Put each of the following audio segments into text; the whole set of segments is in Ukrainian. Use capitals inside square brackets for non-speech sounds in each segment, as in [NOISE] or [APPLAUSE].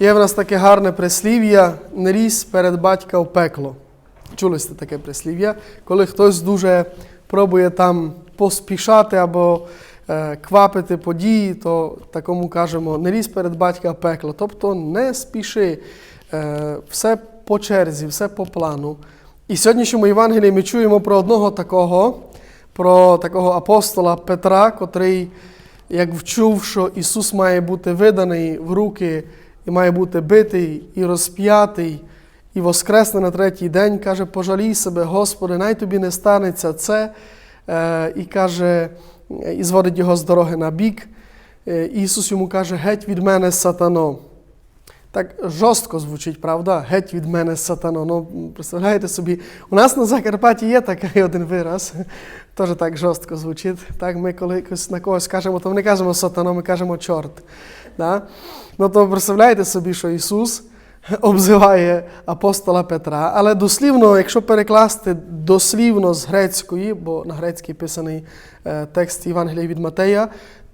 Є в нас таке гарне прислів'я не ріс перед батька в пекло. Чули сте таке прислів'я, коли хтось дуже пробує там поспішати або е, квапити події, то такому кажемо не ріс перед батька в пекло. Тобто не спіши, е, все по черзі, все по плану. І в сьогоднішньому Євангелії ми чуємо про одного такого, про такого апостола Петра, котрий, як вчув, що Ісус має бути виданий в руки і має бути битий і розп'ятий, і воскресне на третій день, каже, пожалій себе, Господи, най тобі не станеться це. Е, І каже, і зводить його з дороги на бік. Е, Ісус йому каже, геть від мене, сатано. Так жорстко звучить, правда? Геть від мене, сатано. Ну, представляєте собі, у нас на Закарпатті є такий один вираз, теж так жорстко звучить. Так, ми коли на когось кажемо, то ми не кажемо сатано, ми кажемо чорт. Да? Ну то представляєте собі, що Ісус обзиває апостола Петра, але дослівно, якщо перекласти дослівно з грецької, бо на грецький писаний е, текст Євангелія від Матея,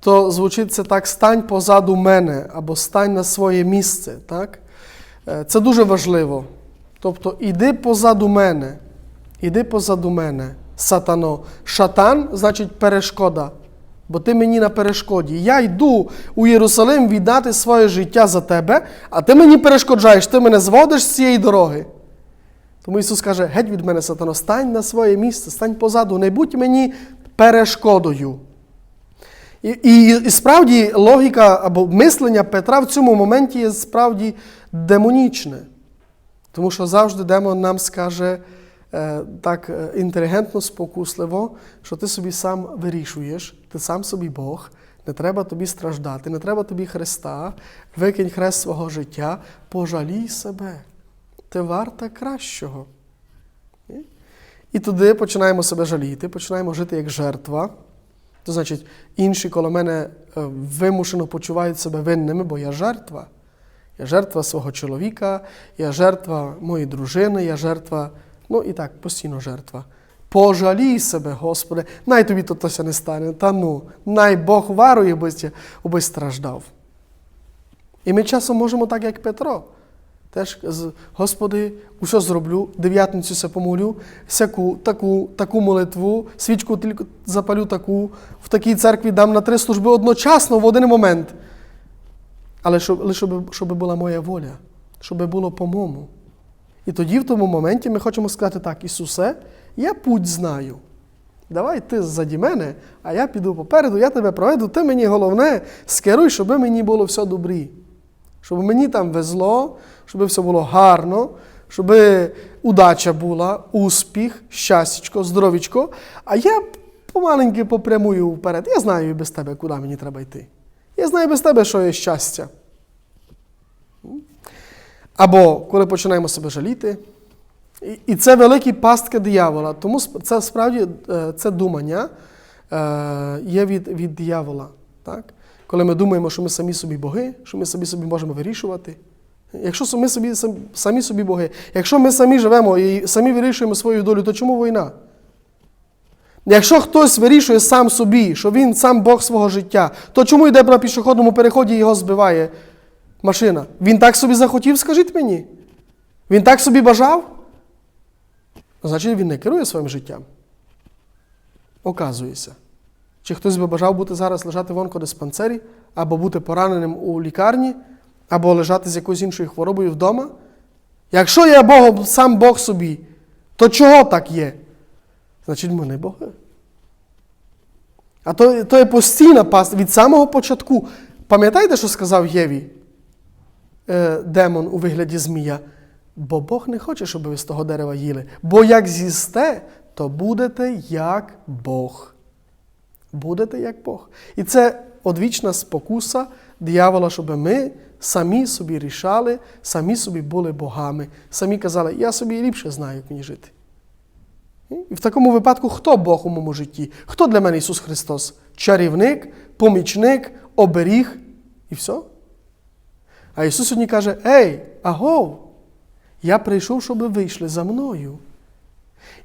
то звучить це так: стань позаду мене або стань на своє місце. Так? Е, Це дуже важливо. Тобто, іди позаду мене, іди позаду мене, сатано. Шатан значить перешкода. Бо ти мені на перешкоді. Я йду у Єрусалим віддати своє життя за тебе, а ти мені перешкоджаєш, ти мене зводиш з цієї дороги. Тому Ісус каже: геть від мене, сатано, стань на своє місце, стань позаду, не будь мені перешкодою. І, і, і справді логіка або мислення Петра в цьому моменті є справді демонічне. Тому що завжди демон нам скаже е, так е, інтелігентно, спокусливо, що ти собі сам вирішуєш, ти сам собі Бог, не треба тобі страждати, не треба тобі Христа, викинь хрест свого життя, пожалій себе. Ти варта кращого. І- І туди починаємо себе жаліти, починаємо жити як жертва. То значить, інші коло мене е, вимушено почувають себе винними, бо я жертва. Я жертва свого чоловіка, я жертва моєї дружини, я жертва, ну і так, постійно жертва. Пожалій себе, Господи, най тобі то тося не стане, та ну, най Бог варує, аби, страждав. І ми часом можемо так, як Петро. Теж, Господи, усе зроблю, дев'ятницю се помолю, сяку, таку, таку молитву, свічку тільки запалю таку, в такій церкві дам на три служби одночасно в один момент. Але щоб, щоб, щоб була моя воля, щоб було по-моєму. І тоді, в тому моменті, ми хочемо сказати так, Ісусе, я путь знаю. Давай ти ззаді мене, а я піду попереду, я тебе проведу, ти мені головне, скеруй, щоб мені було все добрі. Щоб мені там везло, щоб все було гарно, щоб удача була, успіх, щастячко, здоровічко. А я помаленьки попрямую вперед. Я знаю без тебе, куди мені треба йти. Я знаю без тебе, що є щастя. Або коли починаємо себе жаліти. І- І це великі пастки диявола. Тому це справді е, це думання е, є від, від диявола. Так? Коли ми думаємо, що ми самі собі боги, що ми самі собі можемо вирішувати. Якщо ми собі, самі собі боги, якщо ми самі живемо і самі вирішуємо свою долю, то чому війна? Якщо хтось вирішує сам собі, що він сам Бог свого життя, то чому йде на пішохідному переході і його збиває машина? Він так собі захотів, скажіть мені? Він так собі бажав? Значить, він не керує своїм життям. Оказується. Чи хтось би бажав бути зараз лежати в онкодиспансері, або бути пораненим у лікарні, або лежати з якоюсь іншою хворобою вдома? Якщо є Бог, сам Бог собі, то чого так є? Значить, ми не Боги. А то, то є постійна паста від самого початку. Пам'ятаєте, що сказав Єві е, демон у вигляді змія? Бо Бог не хоче, щоб ви з того дерева їли. Бо як з'їсте, то будете як Бог. Будете як Бог. І це одвічна спокуса диявола, щоб ми самі собі рішали, самі собі були богами, самі казали, я собі ліпше знаю, як мені жити. І в такому випадку, хто Бог у моєму житті? Хто для мене Ісус Христос? Чарівник, помічник, оберіг і все? А Ісус сьогодні каже: Ей, агов, я прийшов, щоб ви вийшли за мною.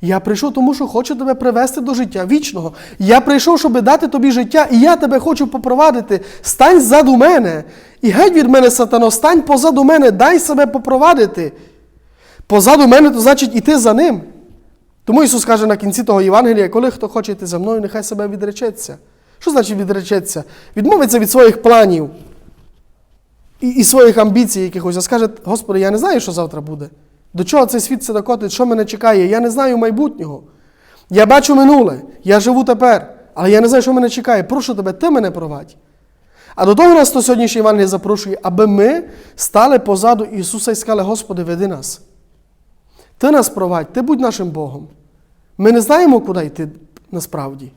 Я прийшов, тому що хочу тебе привести до життя вічного. Я прийшов, щоб дати тобі життя, і я тебе хочу попровадити. Стань ззаду мене. І геть від мене, сатано, стань позаду мене, дай себе попровадити. Позаду мене, то значить іти за ним. Тому Ісус каже на кінці того Євангелія, коли хто хоче йти за мною, нехай себе відречеться. Що значить відречеться? Відмовиться від своїх планів і, і своїх амбіцій якихось, а скаже, Господи, я не знаю, що завтра буде. До чого цей світ це докотить, що мене чекає? Я не знаю майбутнього. Я бачу минуле, я живу тепер, але я не знаю, що мене чекає. Прошу тебе, ти мене провадь. А до того нас то сьогоднішній Євангеліє запрошує, аби ми стали позаду Ісуса і сказали, Господи, веди нас. Ти нас провадь, ти будь нашим Богом. Ми не знаємо, куди йти насправді.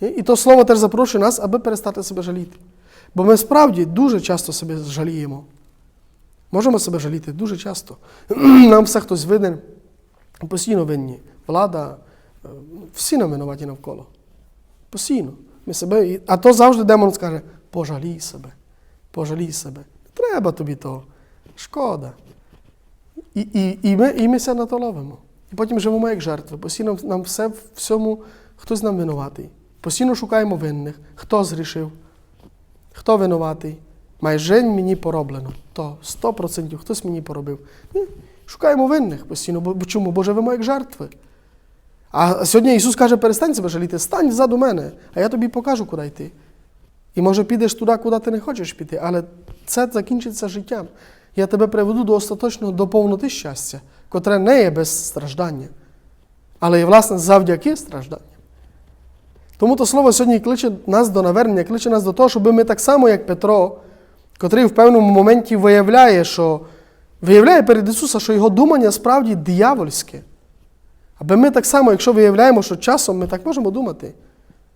І то слово теж запрошує нас, аби перестати себе жаліти. Бо ми справді дуже часто себе жаліємо. Можемо себе жаліти дуже часто. [CLEARS THROAT] Нам все хтось винен, постійно винні. Влада, е, всі нам винуваті навколо. Постійно. Ми себе, а то завжди демон скаже: пожалій себе, пожалій себе. Не треба тобі того. Шкода. І, і, і, ми, і ми ся на то ловимо. І потім живемо як жертви. Постійно нам все в всьому хтось нам винуватий. Постійно шукаємо винних. Хто згрішив? Хто винуватий? Майже мені пороблено. То 100% хтось мені поробив. Ні. Шукаємо винних постійно. Бо чому? Бо живемо як жертви. А сьогодні Ісус каже, перестань себе жаліти, стань ззаду мене, а я тобі покажу, куди йти. І може підеш туди, куди ти не хочеш піти, але це закінчиться життям. Я тебе приведу до остаточного, до повноти щастя, котре не є без страждання, але є, власне, завдяки стражданням. Тому то слово сьогодні кличе нас до навернення, кличе нас до того, щоб ми так само, як Петро, котрий в певному моменті виявляє, що виявляє перед Ісуса, що його думання справді диявольське. Аби ми так само, якщо виявляємо, що часом ми так можемо думати,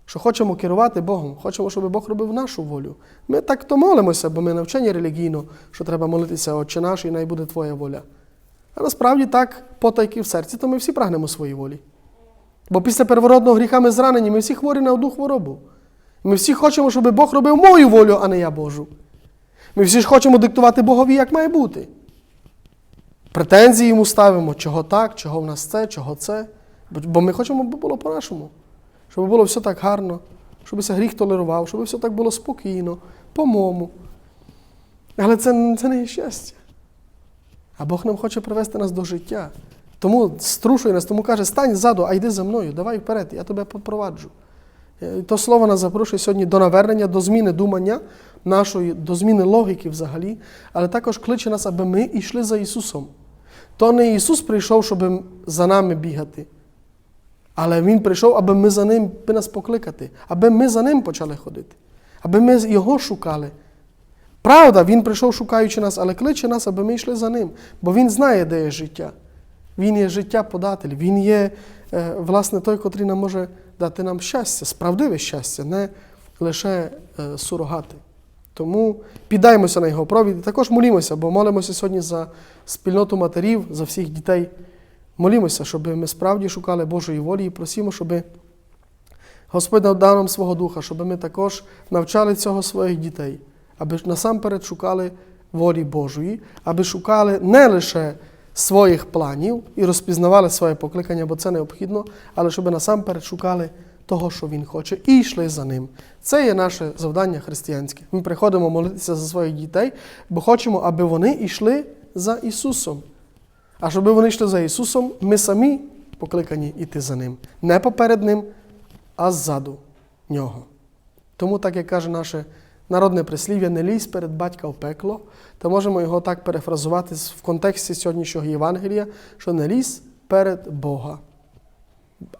що хочемо керувати Богом, хочемо, щоб Бог робив нашу волю. Ми так то молимося, бо ми навчені релігійно, що треба молитися, Отче наш, і най буде Твоя воля. А насправді так, потайки в серці, то ми всі прагнемо своїй волі. Бо після первородного гріха ми зранені, ми всі хворі на одну хворобу. Ми всі хочемо, щоб Бог робив мою волю, а не я Божу. Ми всі ж хочемо диктувати Богові, як має бути. Претензії йому ставимо, чого так, чого в нас це, чого це. Бо- ми хочемо, щоб було по-нашому. Щоб було все так гарно, щоб гріх толерував, щоб все так було спокійно, по-моєму. Але це, це не є щастя. А Бог нам хоче привести нас до життя. Тому струшує нас, тому каже, стань ззаду, а йди за мною, давай вперед, я тебе попроваджу. Е, То слово нас запрошує сьогодні до навернення, до зміни думання нашої, до зміни логіки взагалі, але також кличе нас, аби ми йшли за Ісусом. То не Ісус прийшов, щоб за нами бігати, але Він прийшов, аби ми за Ним аби нас покликати, аби ми за Ним почали ходити, аби ми Його шукали. Правда, Він прийшов, шукаючи нас, але кличе нас, аби ми йшли за Ним, бо Він знає, де є життя. Він є життя податель, Він є, е, власне, той, котрий нам може дати нам щастя, справдиве щастя, не лише е, сурогати. Тому піддаймося на його провід і також молімося, бо молимося сьогодні за спільноту матерів, за всіх дітей. Молімося, щоб ми справді шукали Божої волі і просимо, щоб Господь дав нам свого духа, щоб ми також навчали цього своїх дітей, аби насамперед шукали волі Божої, аби шукали не лише своїх планів і розпізнавали своє покликання, бо це необхідно, але щоб насамперед шукали того, що Він хоче, і йшли за ним. Це є наше завдання християнське. Ми приходимо молитися за своїх дітей, бо хочемо, аби вони йшли за Ісусом. А щоб вони йшли за Ісусом, ми самі покликані йти за Ним. Не поперед Ним, а ззаду Нього. Тому, так як каже наше народне прислів'я, не лізь перед батька в пекло, то можемо його так перефразувати в контексті сьогоднішнього Євангелія, що не лізь перед Бога,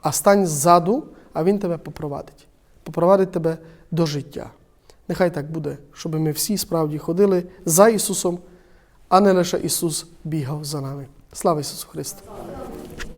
а стань ззаду, а Він тебе попровадить. Попровадить тебе до життя. Нехай так буде, щоб ми всі справді ходили за Ісусом, а не лише Ісус бігав за нами. Слава Ісусу Христу!